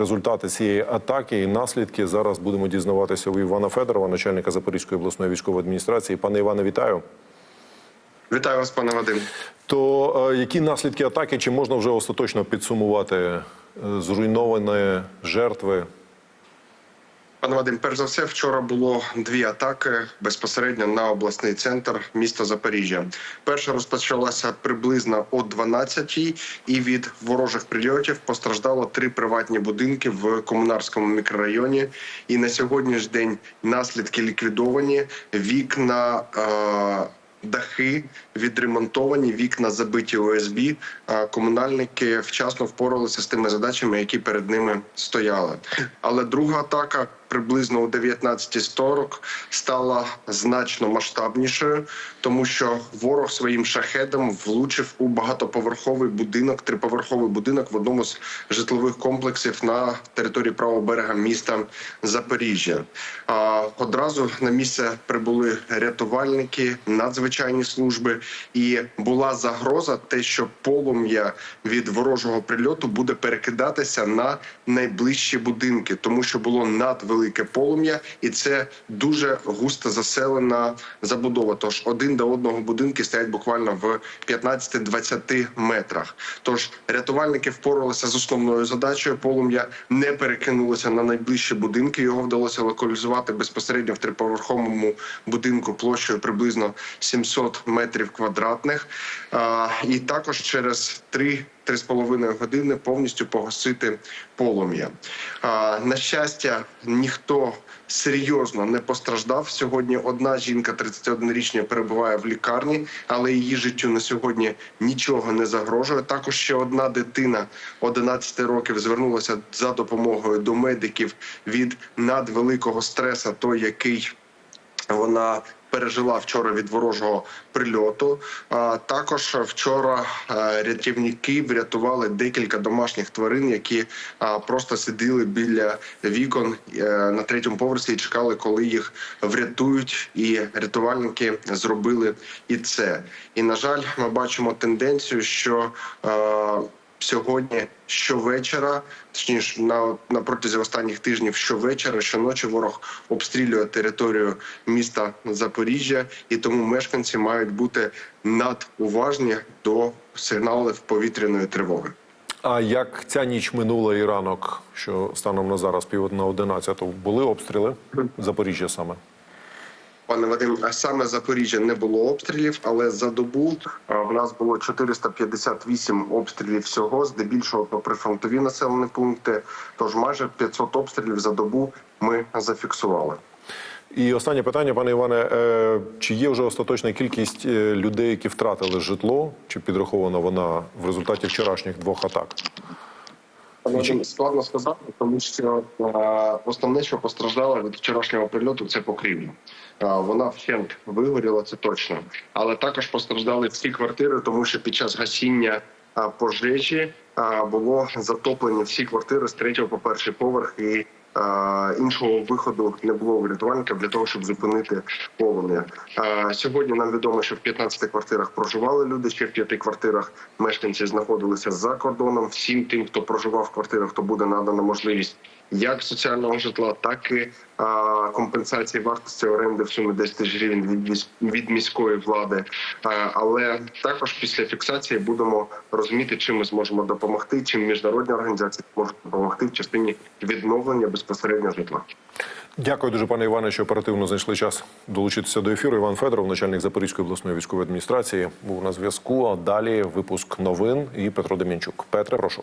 результати цієї атаки і наслідки зараз будемо дізнаватися у Івана Федорова, начальника Запорізької обласної військової адміністрації. Пане Іване, вітаю. Вітаю вас, пане Вадим. То е, які наслідки атаки? Чи можна вже остаточно підсумувати е, зруйновані жертви? Пане Вадим, перш за все, вчора було дві атаки безпосередньо на обласний центр міста Запоріжжя. Перша розпочалася приблизно о 12-й, і від ворожих прильотів постраждало три приватні будинки в комунарському мікрорайоні. І на сьогоднішній день наслідки ліквідовані. Вікна. Е Дахи відремонтовані, вікна забиті ОСБ. А Комунальники вчасно впоралися з тими задачами, які перед ними стояли. Але друга атака приблизно о 19.40 стала значно масштабнішою, тому що ворог своїм шахедом влучив у багатоповерховий будинок, триповерховий будинок в одному з житлових комплексів на території правого берега міста Запоріжжя. А одразу на місце прибули рятувальники, надзвичайні служби, і була загроза, те, що полум'я від ворожого прильоту буде перекидатися на найближчі будинки, тому що було надвелике полум'я, і це дуже густо заселена забудова. Тож один до одного будинки стоять буквально в 15-20 метрах. Тож рятувальники впоралися з основною задачею. Полум'я не перекинулося на найближчі будинки. Його вдалося локалізувати безпосередньо в триповерховому будинку площею приблизно 700 метрів квадратних. І також через три. Три з половиною години повністю погасити полум'я. На щастя, ніхто серйозно не постраждав. Сьогодні одна жінка 31-річна перебуває в лікарні, але її життю на сьогодні нічого не загрожує. Також ще одна дитина 11 років звернулася за допомогою до медиків від надвеликого стреса, той який вона пережила вчора від ворожого прильоту. Також вчора е, рятівники врятували декілька домашніх тварин, які просто сиділи біля вікон е, на третьому поверсі і чекали, коли їх врятують. І рятувальники зробили і це. І на жаль, ми бачимо тенденцію, що е, Сьогодні щовечора, точніше на, на протязі останніх тижнів, щовечора, щоночі ворог обстрілює територію міста Запоріжжя, і тому мешканці мають бути надуважні до сигналів повітряної тривоги. А як ця ніч минула і ранок, що станом на зараз пів на 11 були обстріли Запоріжжя саме? Пане Вадим, а саме Запоріжжя не було обстрілів, але за добу в нас було 458 обстрілів всього, здебільшого по прифронтові населені пункти. Тож майже 500 обстрілів за добу ми зафіксували. І останнє питання, пане Іване, е, чи є вже остаточна кількість е, людей, які втратили житло, чи підрахована вона в результаті вчорашніх двох атак? Вадим, складно сказати, тому що е, основне, що постраждало від вчорашнього прильоту, це покрівля. Е, вона вщент вигоріла, це точно. Але також постраждали всі квартири, тому що під час гасіння е, пожежі було затоплені всі квартири з третього по перший поверх і. Іншого виходу не було у рятувальника для того, щоб зупинити. Е, Сьогодні нам відомо, що в 15 квартирах проживали люди. Ще в п'яти квартирах мешканці знаходилися за кордоном. Всім тим, хто проживав в квартирах, то буде надана можливість як соціального житла, так і компенсації вартості оренди в сумі 10 тисяч гривень від, міс- від міської влади. Але також після фіксації будемо розуміти, чим ми зможемо допомогти, чим міжнародні організації можуть допомогти в частині відновлення безпосередньо житла. Дякую дуже, пане Іване, що оперативно знайшли час долучитися до ефіру. Іван Федоров, начальник Запорізької обласної військової адміністрації, був на зв'язку. А далі випуск новин і Петро Демінчук. Петре, прошу.